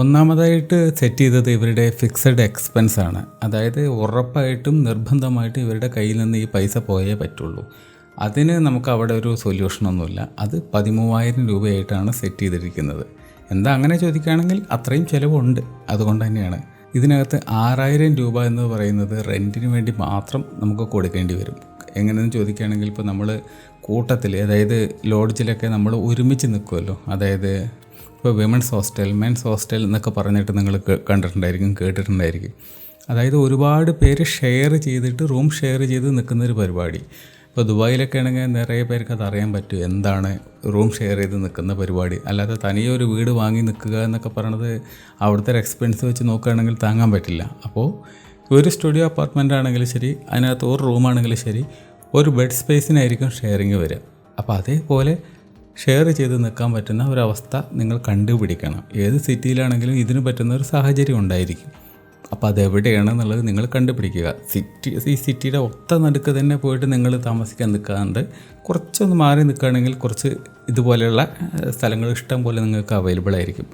ഒന്നാമതായിട്ട് സെറ്റ് ചെയ്തത് ഇവരുടെ ഫിക്സഡ് എക്സ്പെൻസ് ആണ്. അതായത് ഉറപ്പായിട്ടും നിർബന്ധമായിട്ടും ഇവരുടെ കയ്യിൽ നിന്ന് ഈ പൈസ പോയേ പറ്റുള്ളൂ. അതിന് നമുക്ക് അവിടെ ഒരു സൊല്യൂഷനൊന്നുമില്ല അത് പതിമൂവായിരം രൂപയായിട്ടാണ് സെറ്റ് ചെയ്തിരിക്കുന്നത്. എന്താ അങ്ങനെ ചോദിക്കുകയാണെങ്കിൽ അത്രയും ചിലവുണ്ട്. അതുകൊണ്ട് തന്നെയാണ്. ഇതിനകത്ത് ആറായിരം രൂപ എന്ന് പറയുന്നത് റെന്റിന് വേണ്ടി മാത്രം നമുക്ക് കൊടുക്കേണ്ടി വരും. എങ്ങനെയെന്ന് ചോദിക്കുകയാണെങ്കിൽ ഇപ്പോൾ നമ്മൾ കൂട്ടത്തിൽ അതായത് ലോഡ്ജിലൊക്കെ നമ്മൾ ഒരുമിച്ച് നിൽക്കുമല്ലോ അതായത് ഇപ്പോൾ വിമൻസ് ഹോസ്റ്റൽ മെൻസ് ഹോസ്റ്റൽ എന്നൊക്കെ പറഞ്ഞിട്ട് നിങ്ങൾ കണ്ടിട്ടുണ്ടായിരിക്കും കേട്ടിട്ടുണ്ടായിരിക്കും. അതായത് ഒരുപാട് പേര് ഷെയർ ചെയ്തിട്ട് റൂം ഷെയർ ചെയ്ത് നിൽക്കുന്നൊരു പരിപാടി. ഇപ്പോൾ ദുബായിലൊക്കെ ആണെങ്കിൽ നിറയെ പേർക്ക് അത് അറിയാൻ പറ്റും എന്താണ് റൂം ഷെയർ ചെയ്ത് നിൽക്കുന്ന പരിപാടി. അല്ലാതെ തനിയെ ഒരു വീട് വാങ്ങി നിൽക്കുക എന്നൊക്കെ പറയണത് അവിടുത്തെ ഒരു എക്സ്പെൻസ് വെച്ച് നോക്കുകയാണെങ്കിൽ താങ്ങാൻ പറ്റില്ല. അപ്പോൾ ഒരു സ്റ്റുഡിയോ അപ്പാർട്ട്മെന്റ് ആണെങ്കിലും ശരി അതിനകത്ത് ഒരു റൂമാണെങ്കിലും ശരി ഒരു ബെഡ് സ്പേസിനായിരിക്കും ഷെയറിങ് വരിക. അപ്പോൾ അതേപോലെ ഷെയർ ചെയ്ത് നിൽക്കാൻ പറ്റുന്ന ഒരവസ്ഥ നിങ്ങൾ കണ്ടുപിടിക്കണം. ഏത് സിറ്റിയിലാണെങ്കിലും ഇതിന് പറ്റുന്ന ഒരു സാഹചര്യം ഉണ്ടായിരിക്കും. അപ്പോൾ അതെവിടെയാണെന്നുള്ളത് നിങ്ങൾ കണ്ടുപിടിക്കുക. സിറ്റി ഈ സിറ്റിയുടെ ഒത്ത നടുക്ക് തന്നെ പോയിട്ട് നിങ്ങൾ താമസിക്കാൻ നിൽക്കാണ്ട് കുറച്ചൊന്ന് മാറി നിൽക്കുകയാണെങ്കിൽ കുറച്ച് ഇതുപോലെയുള്ള സ്ഥലങ്ങൾ ഇഷ്ടം പോലെ നിങ്ങൾക്ക് അവൈലബിൾ ആയിരിക്കും.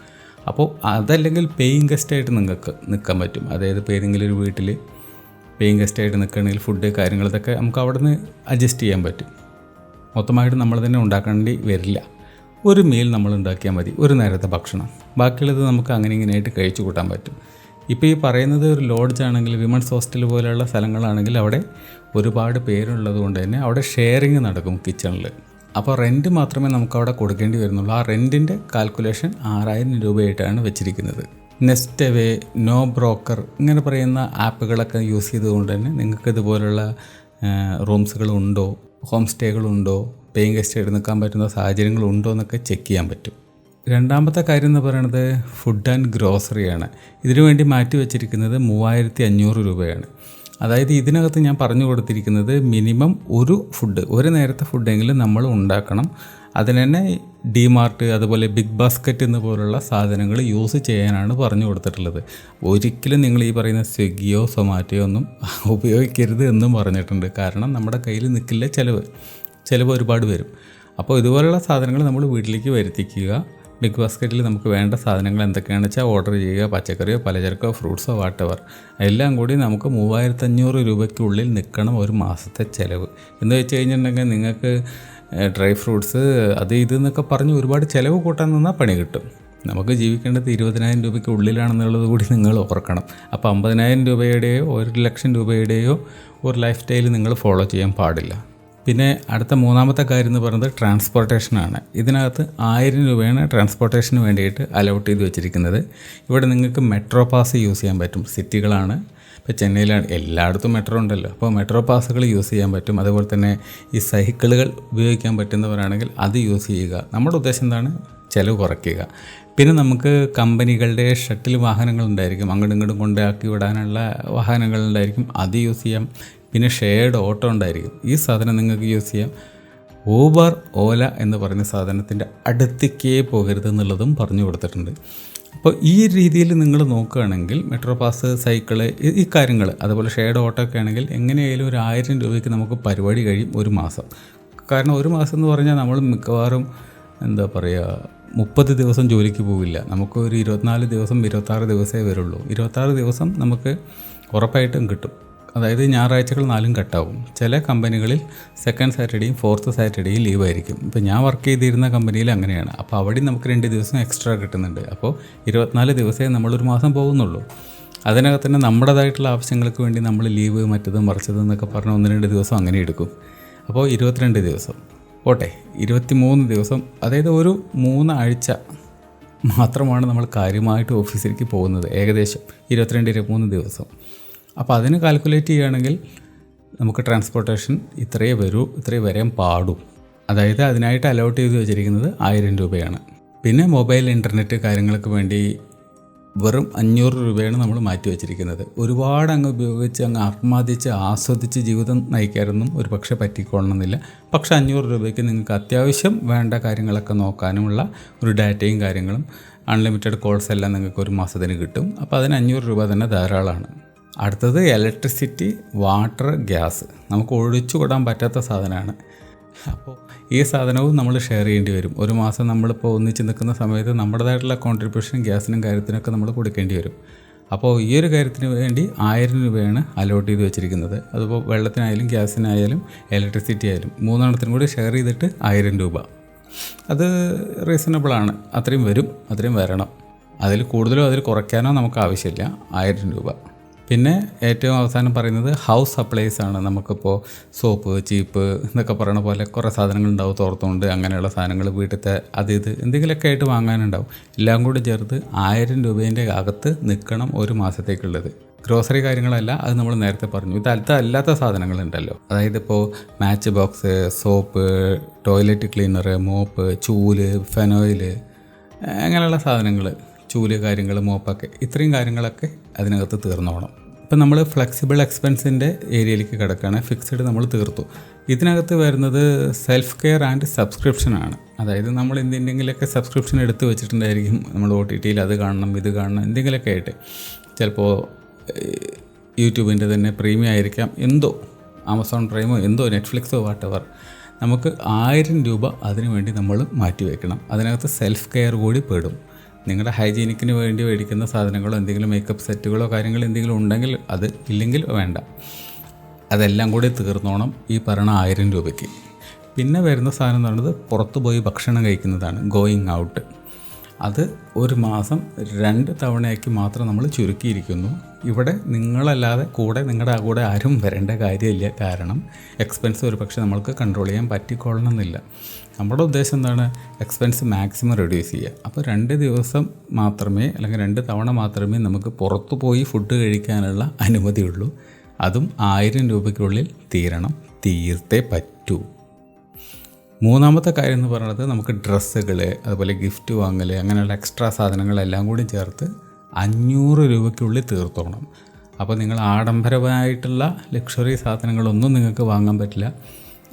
അപ്പോൾ അതല്ലെങ്കിൽ പേയിങ് ഗസ്റ്റായിട്ട് നിങ്ങൾക്ക് നിൽക്കാൻ പറ്റും. അതായത് ഏതെങ്കിലും ഒരു വീട്ടിൽ പേയിങ് ഗസ്റ്റായിട്ട് നിൽക്കുകയാണെങ്കിൽ ഫുഡ് കാര്യങ്ങൾ ഇതൊക്കെ നമുക്ക് അവിടെ നിന്ന് അഡ്ജസ്റ്റ് ചെയ്യാൻ പറ്റും. മൊത്തമായിട്ട് നമ്മൾ തന്നെ ഉണ്ടാക്കേണ്ടി വരില്ല. ഒരു മീൽ നമ്മൾ ഉണ്ടാക്കിയാൽ മതി ഒരു നേരത്തെ ഭക്ഷണം. ബാക്കിയുള്ളത് നമുക്ക് അങ്ങനെ ഇങ്ങനെയായിട്ട് കഴിച്ചു കൂട്ടാൻ പറ്റും. ഇപ്പോൾ ഈ പറയുന്നത് ഒരു ലോഡ്ജ് ആണെങ്കിൽ വിമൻസ് ഹോസ്റ്റൽ പോലെയുള്ള സ്ഥലങ്ങളാണെങ്കിൽ അവിടെ ഒരുപാട് പേരുള്ളത് കൊണ്ട് തന്നെ അവിടെ ഷെയറിങ് നടക്കും കിച്ചണിൽ അപ്പോൾ റെന്റ് മാത്രമേ നമുക്ക് അവിടെ കൊടുക്കേണ്ടി വരുന്നുള്ളൂ. ആ റെന്റിന്റെ കാൽക്കുലേഷൻ ആറായിരം രൂപയായിട്ടാണ് വെച്ചിരിക്കുന്നത്. നെസ്റ്റ് അവേ നോ ബ്രോക്കർ ഇങ്ങനെ പറയുന്ന ആപ്പുകളൊക്കെ യൂസ് ചെയ്തുകൊണ്ട് തന്നെ നിങ്ങൾക്ക് ഇതുപോലുള്ള റൂംസുകളുണ്ടോ ഹോം സ്റ്റേകളുണ്ടോ? പേയിങ് ഗസ്റ്റ് ആയിട്ട് നിൽക്കാൻ പറ്റുന്ന സാഹചര്യങ്ങളുണ്ടോ എന്നൊക്കെ ചെക്ക് ചെയ്യാൻ പറ്റും. രണ്ടാമത്തെ കാര്യം എന്ന് പറയുന്നത് ഫുഡ് ആൻഡ് ഗ്രോസറിയാണ് ഇതിനു വേണ്ടി മാറ്റി വെച്ചിരിക്കുന്നത് മൂവായിരത്തി അഞ്ഞൂറ് രൂപയാണ്. അതായത് ഇതിനകത്ത് ഞാൻ പറഞ്ഞു കൊടുത്തിരിക്കുന്നത് മിനിമം ഒരു ഫുഡ് ഒരു നേരത്തെ ഫുഡെങ്കിലും നമ്മൾ ഉണ്ടാക്കണം. അതിന് തന്നെ ഡിമാർട്ട് അതുപോലെ ബിഗ് ബാസ്ക്കറ്റ് എന്ന് പോലുള്ള സാധനങ്ങൾ യൂസ് ചെയ്യാനാണ് പറഞ്ഞു കൊടുത്തിട്ടുള്ളത്. ഒരിക്കലും നിങ്ങൾ ഈ പറയുന്ന സ്വിഗ്ഗിയോ സൊമാറ്റോയോ ഒന്നും ഉപയോഗിക്കരുത് എന്നും പറഞ്ഞിട്ടുണ്ട്. കാരണം നമ്മുടെ കയ്യിൽ നിൽക്കില്ല ചിലവ്. ചിലവ് ഒരുപാട് വരും. അപ്പോൾ ഇതുപോലുള്ള സാധനങ്ങൾ നമ്മൾ വീട്ടിലേക്ക് വരുത്തിക്കുക. ബിഗ് ബാസ്ക്കറ്റിൽ നമുക്ക് വേണ്ട സാധനങ്ങൾ എന്തൊക്കെയാണെന്ന് വെച്ചാൽ ഓർഡർ ചെയ്യുക. പച്ചക്കറിയോ പലചരക്കോ ഫ്രൂട്ട്സോ വാട്ടവർ എല്ലാം കൂടി നമുക്ക് മൂവായിരത്തഞ്ഞൂറ് രൂപയ്ക്കുള്ളിൽ നിൽക്കണം ഒരു മാസത്തെ ചിലവ്. എന്ന് വെച്ച് കഴിഞ്ഞിട്ടുണ്ടെങ്കിൽ നിങ്ങൾക്ക് ഡ്രൈ ഫ്രൂട്ട്സ് അത് ഇത് എന്നൊക്കെ പറഞ്ഞ് ഒരുപാട് ചിലവ് കൂട്ടാൻ നിന്നാൽ പണി കിട്ടും. നമുക്ക് ജീവിക്കേണ്ടത് ഇരുപതിനായിരം രൂപയ്ക്ക് ഉള്ളിലാണെന്നുള്ളത് കൂടി നിങ്ങൾ ഓർക്കണം. അപ്പോൾ അമ്പതിനായിരം രൂപയുടെയോ ഒരു ലക്ഷം രൂപയുടെയോ ഒരു ലൈഫ് സ്റ്റൈൽ നിങ്ങൾ ഫോളോ ചെയ്യാൻ പാടില്ല. പിന്നെ അടുത്ത മൂന്നാമത്തെ കാര്യം എന്ന് പറയുന്നത് ട്രാൻസ്പോർട്ടേഷനാണ് ഇതിനകത്ത് ആയിരം രൂപയാണ് ട്രാൻസ്പോർട്ടേഷന് വേണ്ടിയിട്ട് അലോട്ട് ചെയ്ത് വെച്ചിരിക്കുന്നത്. ഇവിടെ നിങ്ങൾക്ക് മെട്രോ പാസ് യൂസ് ചെയ്യാൻ പറ്റും. സിറ്റികളാണ് ഇപ്പോൾ ചെന്നൈയിലാണ് എല്ലായിടത്തും മെട്രോ ഉണ്ടല്ലോ. അപ്പോൾ മെട്രോ പാസുകൾ യൂസ് ചെയ്യാൻ പറ്റും. അതുപോലെ തന്നെ ഈ സൈക്കിളുകൾ ഉപയോഗിക്കാൻ പറ്റുന്നവരാണെങ്കിൽ അത് യൂസ് ചെയ്യുക. നമ്മുടെ ഉദ്ദേശം എന്താണ്? ചിലവ് കുറയ്ക്കുക. പിന്നെ നമുക്ക് കമ്പനികളുടെ ഷട്ടിൽ വാഹനങ്ങൾ ഉണ്ടായിരിക്കും. അങ്ങോട്ടും ഇങ്ങോട്ടും കൊണ്ടാക്കി വിടാനുള്ള വാഹനങ്ങൾ ഉണ്ടായിരിക്കും. അത് യൂസ് ചെയ്യാം. പിന്നെ ഷെയർഡ് ഓട്ടോ ഉണ്ടായിരിക്കും. ഈ സാധനം നിങ്ങൾക്ക് യൂസ് ചെയ്യാം. ഊബർ ഓല എന്ന് പറയുന്ന സാധനത്തിന്റെ അടുത്തേക്കേ പോകരുത് എന്നുള്ളതും പറഞ്ഞു കൊടുത്തിട്ടുണ്ട്. അപ്പോൾ ഈ രീതിയിൽ നിങ്ങൾ നോക്കുകയാണെങ്കിൽ മെട്രോ പാസ് സൈക്കിൾ ഈ- കാര്യങ്ങൾ അതുപോലെ ഷെയർഡ് ഓട്ടോ ഒക്കെ ആണെങ്കിൽ എങ്ങനെയായാലും ഒരു ആയിരം രൂപയ്ക്ക് നമുക്ക് പരിപാടി കഴിയും ഒരു മാസം. കാരണം ഒരു മാസം എന്ന് പറഞ്ഞാൽ നമ്മൾ മിക്കവാറും എന്താ പറയുക മുപ്പത് ദിവസം ജോലിക്ക് പോവില്ല. നമുക്ക് ഒരു ഇരുപത്തിനാല് ദിവസം ഇരുപത്താറ് ദിവസമേ വരുള്ളൂ. ഇരുപത്താറ് ദിവസം നമുക്ക് ഉറപ്പായിട്ടും കിട്ടും. അതായത് ഞായറാഴ്ചകൾ നാലും കട്ടാവും. ചില കമ്പനികളിൽ സെക്കൻഡ് സാറ്റർഡേയും ഫോർത്ത് സാറ്റർഡേയും ലീവ് ആയിരിക്കും. ഇപ്പോൾ ഞാൻ വർക്ക് ചെയ്തിരുന്ന കമ്പനിയിൽ അങ്ങനെയാണ്. അപ്പോൾ അവിടെ നമുക്ക് രണ്ട് ദിവസം എക്സ്ട്രാ കിട്ടുന്നുണ്ട്. അപ്പോൾ ഇരുപത്തിനാല് ദിവസമേ നമ്മളൊരു മാസം പോകുന്നുള്ളൂ. അതിനകത്ത് തന്നെ നമ്മുടേതായിട്ടുള്ള ആവശ്യങ്ങൾക്ക് വേണ്ടി നമ്മൾ ലീവ് മറ്റതും മറിച്ചതും എന്നൊക്കെ പറഞ്ഞ് ഒന്ന് രണ്ട് ദിവസം അങ്ങനെ എടുക്കും. അപ്പോൾ ഇരുപത്തിരണ്ട് ദിവസം. ഓട്ടെ ഇരുപത്തി മൂന്ന് ദിവസം. അതായത് ഒരു മൂന്നാഴ്ച മാത്രമാണ് നമ്മൾ കാര്യമായിട്ട് ഓഫീസിലേക്ക് പോകുന്നത്. ഏകദേശം ഇരുപത്തിരണ്ട് ഇരുപത്തിമൂന്ന് ദിവസം. അപ്പോൾ അതിന് കാൽക്കുലേറ്റ് ചെയ്യുകയാണെങ്കിൽ നമുക്ക് ട്രാൻസ്പോർട്ടേഷൻ ഇത്രയേ വരൂ ഇത്രയേ വരാൻ പാടും. അതായത് അതിനായിട്ട് അലോട്ട് ചെയ്ത് വെച്ചിരിക്കുന്നത് ആയിരം രൂപയാണ്. പിന്നെ മൊബൈൽ ഇന്റർനെറ്റ് കാര്യങ്ങൾക്ക് വേണ്ടി വെറും അഞ്ഞൂറ് രൂപയാണ് നമ്മൾ മാറ്റി വെച്ചിരിക്കുന്നത്. ഒരുപാട് അങ്ങ് ഉപയോഗിച്ച് അങ്ങ് ആത്മാദിച്ച് ആസ്വദിച്ച് ജീവിതം നയിക്കാനൊന്നും ഒരു പക്ഷേ പറ്റിക്കൊള്ളണമെന്നില്ല പക്ഷേ അഞ്ഞൂറ് രൂപയ്ക്ക് നിങ്ങൾക്ക് അത്യാവശ്യം വേണ്ട കാര്യങ്ങളൊക്കെ നോക്കാനുമുള്ള ഒരു ഡാറ്റയും കാര്യങ്ങളും അൺലിമിറ്റഡ് കോൾസ് എല്ലാം നിങ്ങൾക്ക് ഒരു മാസത്തിന് കിട്ടും. അപ്പോൾ അതിന് അഞ്ഞൂറ് രൂപ തന്നെ ധാരാളമാണ്. അടുത്തത് ഇലക്ട്രിസിറ്റി വാട്ടർ ഗ്യാസ് നമുക്ക് ഒഴിച്ചുകൂടാൻ പറ്റാത്ത സാധനമാണ്. അപ്പോൾ ഈ സാധനവും നമ്മൾ ഷെയർ ചെയ്യേണ്ടി വരും. ഒരു മാസം നമ്മളിപ്പോൾ ഒന്നിച്ച് നിൽക്കുന്ന സമയത്ത് നമ്മുടേതായിട്ടുള്ള കോൺട്രിബ്യൂഷൻ ഗ്യാസിനും കാര്യത്തിനൊക്കെ നമ്മൾ കൊടുക്കേണ്ടി വരും. അപ്പോൾ ഈ ഒരു കാര്യത്തിന് വേണ്ടി ആയിരം രൂപയാണ് അലോട്ട് ചെയ്ത് വെച്ചിരിക്കുന്നത്. അതിപ്പോൾ വെള്ളത്തിനായാലും ഗ്യാസിനായാലും ഇലക്ട്രിസിറ്റി ആയാലും മൂന്നെണ്ണത്തിനും കൂടി ഷെയർ ചെയ്തിട്ട് ആയിരം രൂപ. അത് റീസണബിളാണ് അത്രയും വരും അത്രയും വരണം. അതിൽ കൂടുതലോ അതിൽ കുറയ്ക്കാനോ നമുക്ക് ആവശ്യമില്ല. ആയിരം രൂപ. പിന്നെ ഏറ്റവും അവസാനം പറയുന്നത് ഹൗസ് സപ്ലൈസ് ആണ്. നമുക്കിപ്പോൾ സോപ്പ് ചീപ്പ് എന്നൊക്കെ പറയണ പോലെ കുറേ സാധനങ്ങൾ ഉണ്ടാവും തോർത്തുകൊണ്ട് അങ്ങനെയുള്ള സാധനങ്ങൾ വീട്ടിലത്തെ അത് ഇത് എന്തെങ്കിലുമൊക്കെ ആയിട്ട് വാങ്ങാനുണ്ടാവും. എല്ലാം കൂടി ചേർത്ത് ആയിരം രൂപേന്റെ അകത്ത് നിൽക്കണം ഒരു മാസത്തേക്കുള്ളത്. ഗ്രോസറി കാര്യങ്ങളല്ല അത് നമ്മൾ നേരത്തെ പറഞ്ഞു. ഇത് അല്ലാത്ത അല്ലാത്ത സാധനങ്ങളുണ്ടല്ലോ. അതായത് ഇപ്പോൾ match box soap toilet cleaner mop ചൂൽ phenyl അങ്ങനെയുള്ള സാധനങ്ങൾ ചൂൽ കാര്യങ്ങൾ മോപ്പൊക്കെ ഇത്രയും കാര്യങ്ങളൊക്കെ അതിനകത്ത് തീർന്നോണം. ഇപ്പം നമ്മൾ ഫ്ലെക്സിബിൾ എക്സ്പെൻസിന്റെ ഏരിയയിലേക്ക് കിടക്കുകയാണ് ഫിക്സഡ് നമ്മൾ തീർത്തു. ഇതിനകത്ത് വരുന്നത് സെൽഫ് കെയർ ആൻഡ് സബ്സ്ക്രിപ്ഷനാണ് അതായത് നമ്മൾ എന്തെങ്കിലുമൊക്കെ സബ്സ്ക്രിപ്ഷൻ എടുത്ത് വെച്ചിട്ടുണ്ടായിരിക്കും. നമ്മൾ ഒ ടി ടിയിൽ അത് കാണണം ഇത് കാണണം എന്തെങ്കിലുമൊക്കെ ആയിട്ട്. ചിലപ്പോൾ യൂട്യൂബിന്റെ തന്നെ പ്രീമിയം ആയിരിക്കാം. എന്തോ ആമസോൺ പ്രൈമോ എന്തോ നെറ്റ്ഫ്ലിക്സോ വാട്ടെവർ നമുക്ക് ആയിരം രൂപ അതിനു വേണ്ടി നമ്മൾ മാറ്റി വയ്ക്കണം അതിനകത്ത് സെൽഫ് കെയർ കൂടി പെടും. നിങ്ങളുടെ ഹൈജീനിക്കിന് വേണ്ടി മേടിക്കുന്ന സാധനങ്ങളോ എന്തെങ്കിലും മേക്കപ്പ് സെറ്റുകളോ കാര്യങ്ങളോ എന്തെങ്കിലും ഉണ്ടെങ്കിൽ അത് ഇല്ലെങ്കിൽ വേണ്ട. അതെല്ലാം കൂടി തീർന്നോണം ഈ പറയണ ആയിരം രൂപയ്ക്ക്. പിന്നെ വരുന്ന സാധനം എന്ന് പറയുന്നത് പുറത്ത് പോയി ഭക്ഷണം കഴിക്കുന്നതാണ് ഗോയിങ് ഔട്ട് അത് ഒരു മാസം രണ്ട് തവണയാക്കി മാത്രം നമ്മൾ ചുരുക്കിയിരിക്കുന്നു. ഇവിടെ നിങ്ങളല്ലാതെ കൂടെ നിങ്ങളുടെ കൂടെ ആരും വരേണ്ട കാര്യമില്ല. കാരണം എക്സ്പെൻസ് ഒരു പക്ഷേ നമ്മൾക്ക് കൺട്രോൾ ചെയ്യാൻ പറ്റിക്കൊള്ളണമെന്നില്ല. നമ്മുടെ ഉദ്ദേശം എന്താണ്? എക്സ്പെൻസ് മാക്സിമം റെഡ്യൂസ് ചെയ്യുക. അപ്പോൾ രണ്ട് ദിവസം മാത്രമേ അല്ലെങ്കിൽ രണ്ട് തവണ മാത്രമേ നമുക്ക് പുറത്തു പോയി ഫുഡ് കഴിക്കാനുള്ള അനുമതിയുള്ളൂ അതും ആയിരം രൂപയ്ക്കുള്ളിൽ തീരണം. തീർത്തേ പറ്റൂ. മൂന്നാമത്തെ കാര്യം എന്ന് പറയുന്നത് നമുക്ക് ഡ്രസ്സുകൾ അതുപോലെ ഗിഫ്റ്റ് വാങ്ങൽ അങ്ങനെയുള്ള എക്സ്ട്രാ സാധനങ്ങളെല്ലാം കൂടി ചേർത്ത് അഞ്ഞൂറ് രൂപയ്ക്കുള്ളിൽ തീർത്തോണം. അപ്പോൾ നിങ്ങൾ ആഡംബരമായിട്ടുള്ള ലക്ഷറി സാധനങ്ങളൊന്നും നിങ്ങൾക്ക് വാങ്ങാൻ പറ്റില്ല.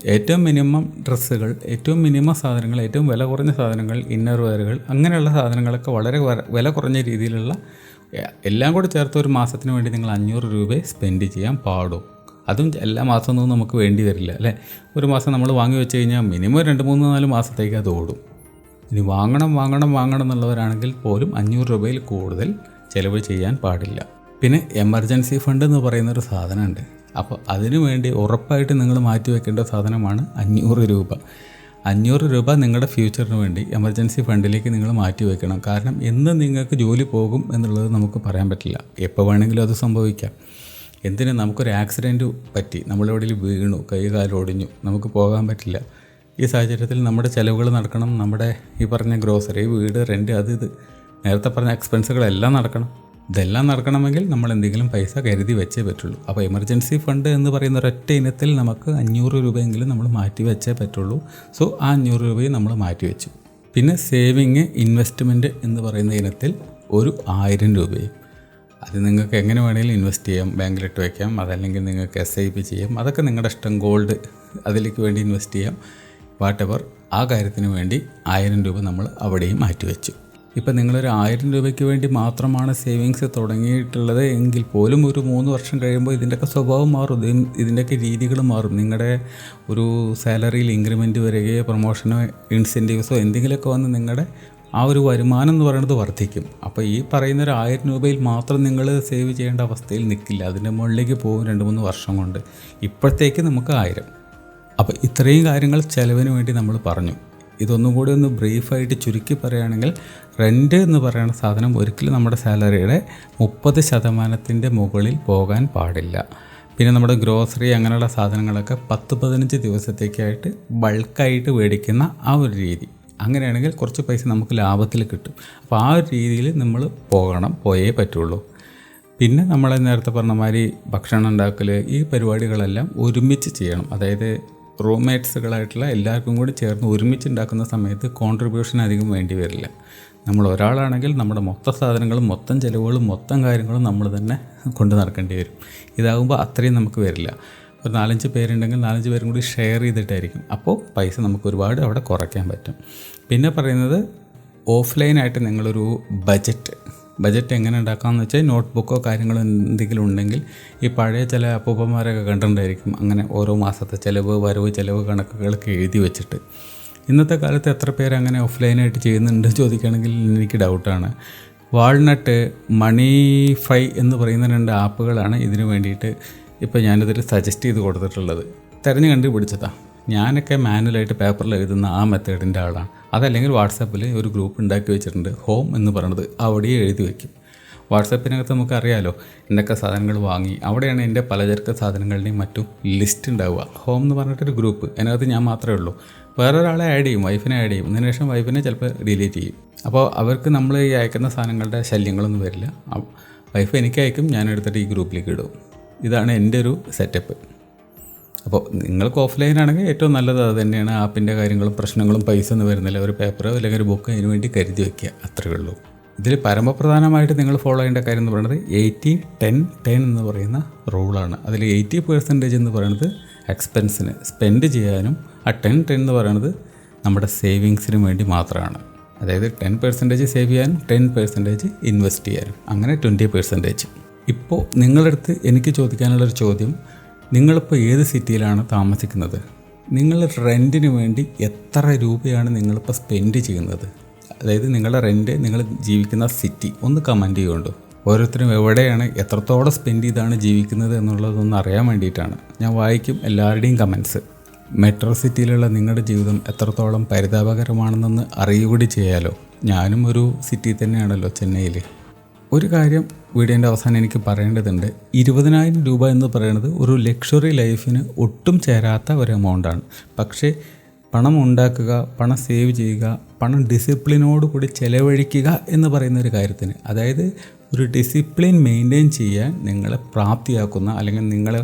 ഏറ്റവും മിനിമം ഡ്രസ്സുകൾ ഏറ്റവും മിനിമം സാധനങ്ങൾ ഏറ്റവും വില കുറഞ്ഞ സാധനങ്ങൾ ഇന്നർ വെയറുകൾ അങ്ങനെയുള്ള സാധനങ്ങളൊക്കെ വളരെ വില കുറഞ്ഞ രീതിയിലുള്ള എല്ലാം കൂടി ചേർത്ത് ഒരു മാസത്തിന് വേണ്ടി നിങ്ങൾ അഞ്ഞൂറ് രൂപ സ്പെൻഡ് ചെയ്യാൻ പാടും. അതും എല്ലാ മാസമൊന്നും നമുക്ക് വേണ്ടി വരില്ല അല്ലേ? ഒരു മാസം നമ്മൾ വാങ്ങി വെച്ച് കഴിഞ്ഞാൽ മിനിമം രണ്ട് മൂന്ന് നാല് മാസത്തേക്ക് അത് ഓടും. ഇനി വാങ്ങണം വാങ്ങണം വാങ്ങണം എന്നുള്ളവരാണെങ്കിൽ പോലും അഞ്ഞൂറ് രൂപയിൽ കൂടുതൽ ചിലവ് ചെയ്യാൻ പാടില്ല. പിന്നെ എമർജൻസി ഫണ്ട് എന്ന് പറയുന്ന ഒരു സാധനമുണ്ട്. അപ്പോൾ അതിനു വേണ്ടി ഉറപ്പായിട്ട് നിങ്ങൾ മാറ്റി വെക്കേണ്ട സാധനമാണ് അഞ്ഞൂറ് രൂപ. അഞ്ഞൂറ് രൂപ നിങ്ങളുടെ ഫ്യൂച്ചറിന് വേണ്ടി എമർജൻസി ഫണ്ടിലേക്ക് നിങ്ങൾ മാറ്റി വെക്കണം. കാരണം എന്ന് നിങ്ങൾക്ക് ജോലി പോകും എന്നുള്ളത് നമുക്ക് പറയാൻ പറ്റില്ല. എപ്പോൾ വേണമെങ്കിലും അത് സംഭവിക്കാം. എന്തിന് നമുക്കൊരു ആക്സിഡന്റ് പറ്റി നമ്മളെവിടെയും വീണു കൈ കാലൊടിഞ്ഞു നമുക്ക് പോകാൻ പറ്റില്ല. ഈ സാഹചര്യത്തിൽ നമ്മുടെ ചിലവുകൾ നടക്കണം. നമ്മുടെ ഈ പറഞ്ഞ ഗ്രോസറി വീട് റെന്റ് അത് ഇത്. നേരത്തെ പറഞ്ഞ എക്സ്പെൻസുകളെല്ലാം നടക്കണം. ഇതെല്ലാം നടക്കണമെങ്കിൽ നമ്മൾ എന്തെങ്കിലും പൈസ കരുതി വെച്ചേ പറ്റുള്ളൂ. അപ്പോൾ എമർജൻസി ഫണ്ട് എന്ന് പറയുന്ന ഒരൊറ്റ ഇനത്തിൽ നമുക്ക് അഞ്ഞൂറ് രൂപയെങ്കിലും നമ്മൾ മാറ്റി വെച്ചേ പറ്റുള്ളൂ. സോ ആ അഞ്ഞൂറ് രൂപയും നമ്മൾ മാറ്റി വെച്ചു. പിന്നെ സേവിങ് ഇൻവെസ്റ്റ്മെന്റ് എന്ന് പറയുന്ന ഇനത്തിൽ ഒരു ആയിരം രൂപയും. അത് നിങ്ങൾക്ക് എങ്ങനെ വേണമെങ്കിലും ഇൻവെസ്റ്റ് ചെയ്യാം ബാങ്കിലിട്ട് വയ്ക്കാം അതല്ലെങ്കിൽ നിങ്ങൾക്ക് എസ് ഐ പി ചെയ്യാം. അതൊക്കെ നിങ്ങളുടെ ഇഷ്ടം ഗോൾഡ് അതിലേക്ക് വേണ്ടി ഇൻവെസ്റ്റ് ചെയ്യാം. വാട്ടെവർ ആ കാര്യത്തിന് വേണ്ടി ആയിരം രൂപ നമ്മൾ അവിടെയും മാറ്റിവെച്ചു ഇപ്പം നിങ്ങളൊരു ആയിരം രൂപയ്ക്ക് വേണ്ടി മാത്രമാണ് സേവിങ്സ് തുടങ്ങിയിട്ടുള്ളത് എങ്കിൽ പോലും ഒരു മൂന്ന് വർഷം കഴിയുമ്പോൾ ഇതിന്റെയൊക്കെ സ്വഭാവം മാറും. ഇതിൻ- ഇതിന്റെയൊക്കെ രീതികൾ മാറും. നിങ്ങളുടെ ഒരു സാലറിയിൽ ഇൻക്രിമെന്റ് വരികയോ പ്രൊമോഷനോ ഇൻസെന്റീവ്സോ എന്തെങ്കിലുമൊക്കെ വന്ന് നിങ്ങളുടെ ആ ഒരു വരുമാനം എന്ന് പറയുന്നത് വർദ്ധിക്കും. അപ്പോൾ ഈ പറയുന്ന ഒരു ആയിരം രൂപയിൽ മാത്രം നിങ്ങൾ സേവ് ചെയ്യേണ്ട അവസ്ഥയിൽ നിൽക്കില്ല. അതിന്റെ മുകളിലേക്ക് പോകും രണ്ട് മൂന്ന് വർഷം കൊണ്ട്. ഇപ്പോഴത്തേക്ക് നമുക്ക് ആയിരം. അപ്പോൾ ഇത്രയും കാര്യങ്ങൾ ചിലവിന് വേണ്ടി നമ്മൾ പറഞ്ഞു. ഇതൊന്നും കൂടി ഒന്ന് ബ്രീഫായിട്ട് ചുരുക്കി പറയുകയാണെങ്കിൽ റെന്റ് എന്ന് പറയുന്ന സാധനം ഒരിക്കലും നമ്മുടെ സാലറിയുടെ മുപ്പത് ശതമാനത്തിന്റെ മുകളിൽ പോകാൻ പാടില്ല. പിന്നെ നമ്മുടെ ഗ്രോസറി അങ്ങനെയുള്ള സാധനങ്ങളൊക്കെ പത്ത് പതിനഞ്ച് ദിവസത്തേക്കായിട്ട് ബൾക്കായിട്ട് മേടിക്കുന്ന ആ ഒരു രീതി. അങ്ങനെയാണെങ്കിൽ കുറച്ച് പൈസ നമുക്ക് ലാഭത്തിൽ കിട്ടും. അപ്പോൾ ആ ഒരു രീതിയിൽ നമ്മൾ പോകണം പോയേ പറ്റുള്ളൂ. പിന്നെ നമ്മളെ നേരത്തെ പറഞ്ഞ മാതിരി ഭക്ഷണം ഉണ്ടാക്കൽ ഈ പരിപാടികളെല്ലാം ഒരുമിച്ച് ചെയ്യണം. അതായത് റൂംമേറ്റ്സുകളായിട്ടുള്ള എല്ലാവർക്കും കൂടി ചേർന്ന് ഒരുമിച്ച് ഉണ്ടാക്കുന്ന സമയത്ത് കോൺട്രിബ്യൂഷൻ അധികം വേണ്ടി വരില്ല. നമ്മൾ ഒരാളാണെങ്കിൽ നമ്മുടെ മൊത്തം സാധനങ്ങളും മൊത്തം ചിലവുകളും മൊത്തം കാര്യങ്ങളും നമ്മൾ തന്നെ കൊണ്ടു നടക്കേണ്ടി വരും. ഇതാകുമ്പോൾ അത്രയും നമുക്ക് വരില്ല. ഒരു നാലഞ്ച് പേരുണ്ടെങ്കിൽ നാലഞ്ച് പേരും കൂടി ഷെയർ ചെയ്തിട്ടായിരിക്കും. അപ്പോൾ പൈസ നമുക്ക് ഒരുപാട് അവിടെ കുറയ്ക്കാൻ പറ്റും. പിന്നെ പറയുന്നത് ഓഫ്ലൈനായിട്ട് നിങ്ങളൊരു ബജറ്റ് ബജറ്റ് എങ്ങനെ ഉണ്ടാക്കാമെന്ന് വെച്ചാൽ നോട്ട് ബുക്കോ കാര്യങ്ങളോ എന്തെങ്കിലും ഉണ്ടെങ്കിൽ ഈ പഴയ ചില അപ്പൂപ്പന്മാരൊക്കെ കണ്ടിട്ടുണ്ടായിരിക്കും. അങ്ങനെ ഓരോ മാസത്തെ ചിലവ് വരവ് ചിലവ് കണക്കുകളൊക്കെ എഴുതി വെച്ചിട്ട്. ഇന്നത്തെ കാലത്ത് എത്ര പേര് അങ്ങനെ ഓഫ്ലൈനായിട്ട് ചെയ്യുന്നുണ്ട് ചോദിക്കുകയാണെങ്കിൽ എനിക്ക് ഡൗട്ടാണ്. വാൾനട്ട് മണി ഫൈ എന്ന് പറയുന്ന രണ്ട് ആപ്പുകളാണ് ഇതിന് വേണ്ടിയിട്ട് ഇപ്പോൾ ഞാനിതിൽ സജസ്റ്റ് ചെയ്ത് കൊടുത്തിട്ടുള്ളത്. തിരഞ്ഞു കണ്ടുപിടിച്ചതാണ് ഞാനൊക്കെ മാനുവലായിട്ട് പേപ്പറിൽ എഴുതുന്ന ആ മെത്തേഡിന്റെ ആളാണ്. അതല്ലെങ്കിൽ വാട്സാപ്പിൽ ഒരു ഗ്രൂപ്പ് ഉണ്ടാക്കി വെച്ചിട്ടുണ്ട് ഹോം എന്ന് പറയുന്നത് അവിടെ എഴുതി വയ്ക്കും വാട്സാപ്പിനകത്ത് നമുക്കറിയാലോ എന്തൊക്കെ സാധനങ്ങൾ വാങ്ങി അവിടെയാണ് എന്റെ പലചരക്ക് സാധനങ്ങളുടെയും മറ്റും ലിസ്റ്റ് ഉണ്ടാവുക. ഹോം എന്ന് പറഞ്ഞിട്ടൊരു ഗ്രൂപ്പ് അതിനകത്ത് ഞാൻ മാത്രമേ ഉള്ളൂ. വേറെ ഒരാളെ ആഡ് ചെയ്യും വൈഫിനെ ആഡ് ചെയ്യും അതിന് ശേഷം വൈഫിനെ ചിലപ്പോൾ ഡിലീറ്റ് ചെയ്യും. അപ്പോൾ അവർക്ക് നമ്മൾ ഈ അയക്കുന്ന സാധനങ്ങളുടെ ശല്യങ്ങളൊന്നും വരില്ല. വൈഫ് എനിക്ക് അയക്കും ഞാൻ എടുത്തിട്ട് ഈ ഗ്രൂപ്പിലേക്ക് ഇടും. ഇതാണ് എന്റെ ഒരു സെറ്റപ്പ് അപ്പോൾ നിങ്ങൾക്ക് ഓഫ്ലൈൻ ആണെങ്കിൽ ഏറ്റവും നല്ലത് അത് തന്നെയാണ്. ആപ്പിന്റെ കാര്യങ്ങളും പ്രശ്നങ്ങളും പൈസ ഒന്നും വരുന്നില്ല. ഒരു പേപ്പറോ അല്ലെങ്കിൽ ഒരു ബുക്ക് അതിന് വേണ്ടി കരുതി വയ്ക്കുക അത്രയേ ഉള്ളൂ. ഇതിൽ പരമപ്രധാനമായിട്ട് നിങ്ങൾ ഫോളോ ചെയ്യേണ്ട കാര്യം എന്ന് പറയുന്നത് എയ്റ്റി ടെൻ ടെൻ എന്ന് പറയുന്ന റൂളാണ് അതിൽ എയ്റ്റി പെർസെന്റേജ് എന്ന് പറയുന്നത് എക്സ്പെൻസിന് സ്പെൻഡ് ചെയ്യാനും ആ ടെൻ ടെൻ എന്ന് പറയുന്നത് നമ്മുടെ സേവിങ്സിന് വേണ്ടി മാത്രമാണ്. അതായത് ടെൻ പെർസെന്റേജ് സേവ് ചെയ്യാനും ടെൻ പെർസെന്റേജ് ഇൻവെസ്റ്റ് ചെയ്യാനും. അങ്ങനെ ട്വന്റി പെർസെന്റേജ് ഇപ്പോൾ നിങ്ങളുടെ അടുത്ത് എനിക്ക് ചോദിക്കാനുള്ളൊരു ചോദ്യം നിങ്ങളിപ്പോൾ ഏത് സിറ്റിയിലാണ് താമസിക്കുന്നത്? നിങ്ങൾ റെന്റിന് വേണ്ടി എത്ര രൂപയാണ് നിങ്ങളിപ്പോൾ സ്പെൻഡ് ചെയ്യുന്നത്? അതായത് നിങ്ങളുടെ റെന്റ് നിങ്ങൾ ജീവിക്കുന്ന സിറ്റി ഒന്ന് കമന്റ് ചെയ്യുന്നുണ്ടോ ഓരോരുത്തരും എവിടെയാണ് എത്രത്തോളം സ്പെൻഡ് ചെയ്താണ് ജീവിക്കുന്നത് എന്നുള്ളതൊന്ന് അറിയാൻ വേണ്ടിയിട്ടാണ്. ഞാൻ വായിക്കും എല്ലാവരുടെയും കമൻസ് മെട്രോ സിറ്റിയിലുള്ള നിങ്ങളുടെ ജീവിതം എത്രത്തോളം പരിതാപകരമാണെന്നൊന്ന് അറിയുകൂടി ചെയ്യാലോ. ഞാനും ഒരു സിറ്റി തന്നെയാണല്ലോ ചെന്നൈയിൽ ഒരു കാര്യം വീഡിയോന്റെ അവസാനം എനിക്ക് പറയേണ്ടതുണ്ട്. ഇരുപതിനായിരം രൂപ എന്ന് പറയുന്നത് ഒരു ലക്ഷറി ലൈഫിന് ഒട്ടും ചേരാത്ത ഒരു എമൗണ്ടാണ് പക്ഷേ പണം ഉണ്ടാക്കുക പണം സേവ് ചെയ്യുക പണം ഡിസിപ്ലിനോട് കൂടി ചെലവഴിക്കുക എന്ന് പറയുന്ന ഒരു കാര്യത്തിന്. അതായത് ഒരു ഡിസിപ്ലിൻ മെയിന്റെയിൻ ചെയ്യാൻ നിങ്ങളെ പ്രാപ്തിയാക്കുന്ന അല്ലെങ്കിൽ നിങ്ങളെ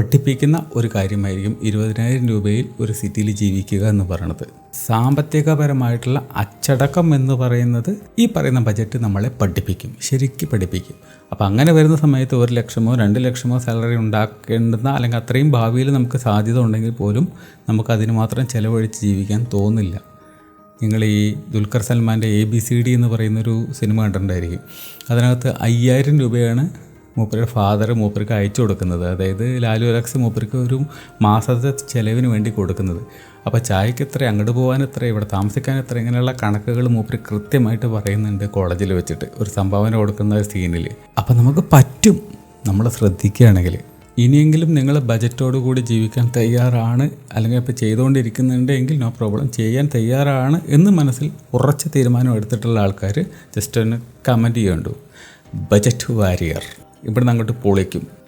പഠിപ്പിക്കുന്ന ഒരു കാര്യമായിരിക്കും ഇരുപതിനായിരം രൂപയിൽ ഒരു സിറ്റിയിൽ ജീവിക്കുക എന്ന് പറയുന്നത്. സാമ്പത്തികപരമായിട്ടുള്ള അച്ചടക്കം എന്ന് പറയുന്നത് ഈ പറയുന്ന ബജറ്റ് നമ്മളെ പഠിപ്പിക്കും ശരിക്കും പഠിപ്പിക്കും. അപ്പോൾ അങ്ങനെ വരുന്ന സമയത്ത് ഒരു ലക്ഷമോ രണ്ട് ലക്ഷമോ സാലറി ഉണ്ടാക്കേണ്ടുന്ന അല്ലെങ്കിൽ അത്രയും ഭാവിയിൽ നമുക്ക് സാധ്യത ഉണ്ടെങ്കിൽ പോലും നമുക്ക് അതിന് മാത്രം ചിലവഴിച്ച് ജീവിക്കാൻ തോന്നില്ല. നിങ്ങൾ ഈ ദുൽഖർ സൽമാന്റെ എ ബി സി ഡി എന്ന് പറയുന്നൊരു സിനിമ കണ്ടിട്ടുണ്ടായിരിക്കും. അതിനകത്ത് അയ്യായിരം രൂപയാണ് മൂപ്പരുടെ ഫാദർ മൂപ്പർക്ക് അയച്ചു കൊടുക്കുന്നത്. അതായത് ലാലു അലക്സ് മൂപ്പർക്ക് ഒരു മാസത്തെ ചിലവിന് വേണ്ടി കൊടുക്കുന്നത്. അപ്പോൾ ചായക്ക് എത്ര അങ്ങോട്ട് പോകാൻ എത്ര ഇവിടെ താമസിക്കാൻ എത്ര ഇങ്ങനെയുള്ള കണക്കുകൾ മൂപ്പര് കൃത്യമായിട്ട് പറയുന്നുണ്ട് കോളേജിൽ വെച്ചിട്ട്. ഒരു സംഭാവന കൊടുക്കുന്ന ഒരു സീനിൽ അപ്പോൾ നമുക്ക് പറ്റും. നമ്മൾ ശ്രദ്ധിക്കുകയാണെങ്കിൽ ഇനിയെങ്കിലും നിങ്ങൾ കൂടി ജീവിക്കാൻ തയ്യാറാണ് അല്ലെങ്കിൽ ഇപ്പോൾ ചെയ്തുകൊണ്ടിരിക്കുന്നുണ്ട് എങ്കിൽ നോ പ്രോബ്ലം ചെയ്യാൻ തയ്യാറാണ് എന്ന് മനസ്സിൽ ഉറച്ച തീരുമാനം എടുത്തിട്ടുള്ള ആൾക്കാർ ജസ്റ്റ് ഒന്ന് കമന്റ് ചെയ്യണ്ടു ബജറ്റ് വാരിയർ ഇവിടുന്ന് അങ്ങോട്ട് പൊളിക്കും.